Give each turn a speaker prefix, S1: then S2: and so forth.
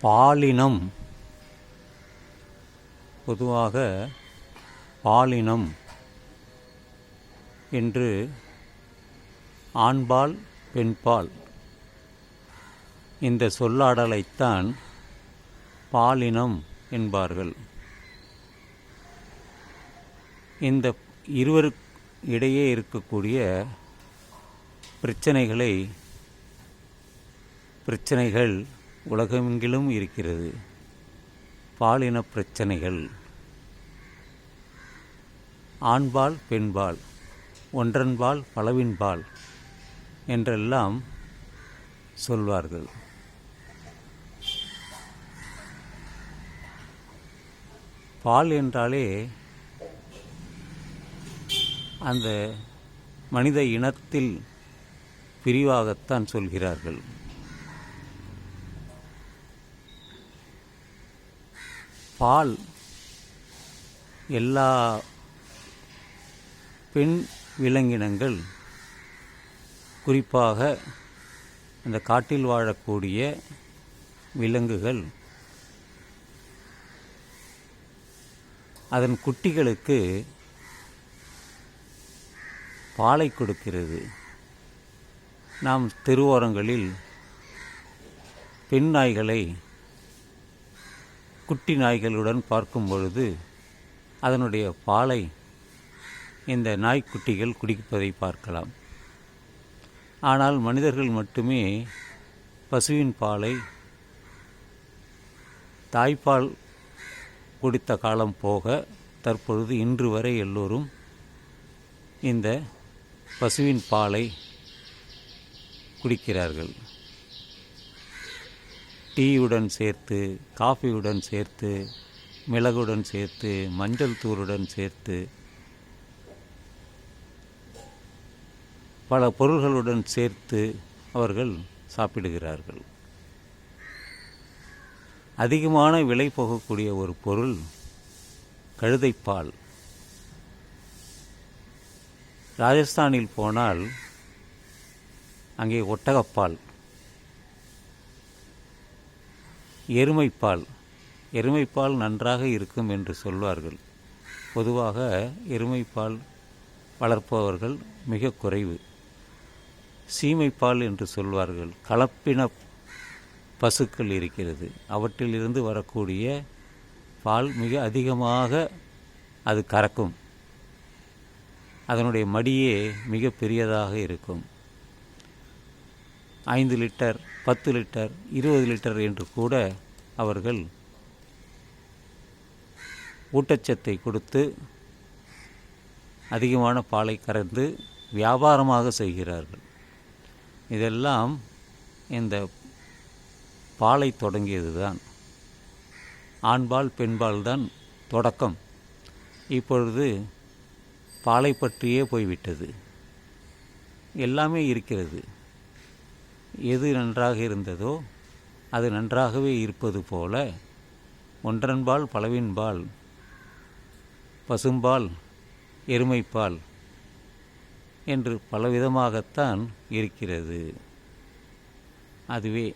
S1: பாலினம். பொதுவாக பாலினம் என்று ஆண்பால் பெண்பால். இந்த சொல்லாடலைத்தான் பாலினம் என்பார்கள். இந்த இருவருக்கு இடையே இருக்கக்கூடிய பிரச்சனைகளை பிரச்சனைகள் உலகமெங்கிலும் இருக்கிறது. பாலின பிரச்சனைகள். ஆண்பால் பெண்பால் ஒன்றன்பால் பலவின்பால் என்றெல்லாம் சொல்வார்கள். பால் என்றாலே அந்த மனித இனத்தில் பிரிவாகத்தான் சொல்கிறார்கள். பால். எல்லா பெண் விலங்கினங்கள் குறிப்பாக அந்த காட்டில் வாழக்கூடிய விலங்குகள் அதன் குட்டிகளுக்கு பாலை கொடுக்கிறது. நாம் தெருவோரங்களில் பெண் நாய்களை குட்டி நாய்களுடன் பார்க்கும் பொழுது அதனுடைய பாலை இந்த நாய்க்குட்டிகள் குடிப்பதை பார்க்கலாம். ஆனால் மனிதர்கள் மட்டுமே பசுவின் பாலை தாய்ப்பால் குடித்த காலம் போக தற்பொழுது இன்று வரை எல்லோரும் இந்த பசுவின் பாலை குடிக்கிறார்கள். டீயுடன் சேர்த்து காஃபியுடன் சேர்த்து மிளகுடன் சேர்த்து மஞ்சள் தூளுடன் சேர்த்து பல பொருள்களுடன் சேர்த்து அவர்கள் சாப்பிடுகிறார்கள். அதிகமான விலை போகக்கூடிய ஒரு பொருள் கழுதைப்பால். ராஜஸ்தானில் போனால் அங்கே ஒட்டகப்பால். எருமைப்பால். எருமைப்பால் நன்றாக இருக்கும் என்று சொல்வார்கள். பொதுவாக எருமைப்பால் வளர்ப்பவர்கள் மிக குறைவு. சீமைப்பால் என்று சொல்வார்கள். கலப்பின பசுக்கள் இருக்கிறது. அவற்றிலிருந்து வரக்கூடிய பால் மிக அதிகமாக அது கறக்கும். அதனுடைய மடியே மிக பெரியதாக இருக்கும். ஐந்து லிட்டர் பத்து லிட்டர் இருபது லிட்டர் என்று கூட அவர்கள் ஊட்டச்சத்தை கொடுத்து அதிகமான பாலை கறந்து வியாபாரமாக செய்கிறார்கள். இதெல்லாம் இந்த பாலை தொடங்கியது தான் ஆண்பால் பெண்பால் தான் தொடக்கம். இப்பொழுது பாலை பற்றியே போய்விட்டது. எல்லாமே இருக்கிறது. எது நன்றாக இருந்ததோ அது நன்றாகவே இருப்பது போல ஒன்றன்பால் பலவின்பால் பசும்பால் எருமைப்பால் என்று பலவிதமாகத்தான் இருக்கிறது. அதுவே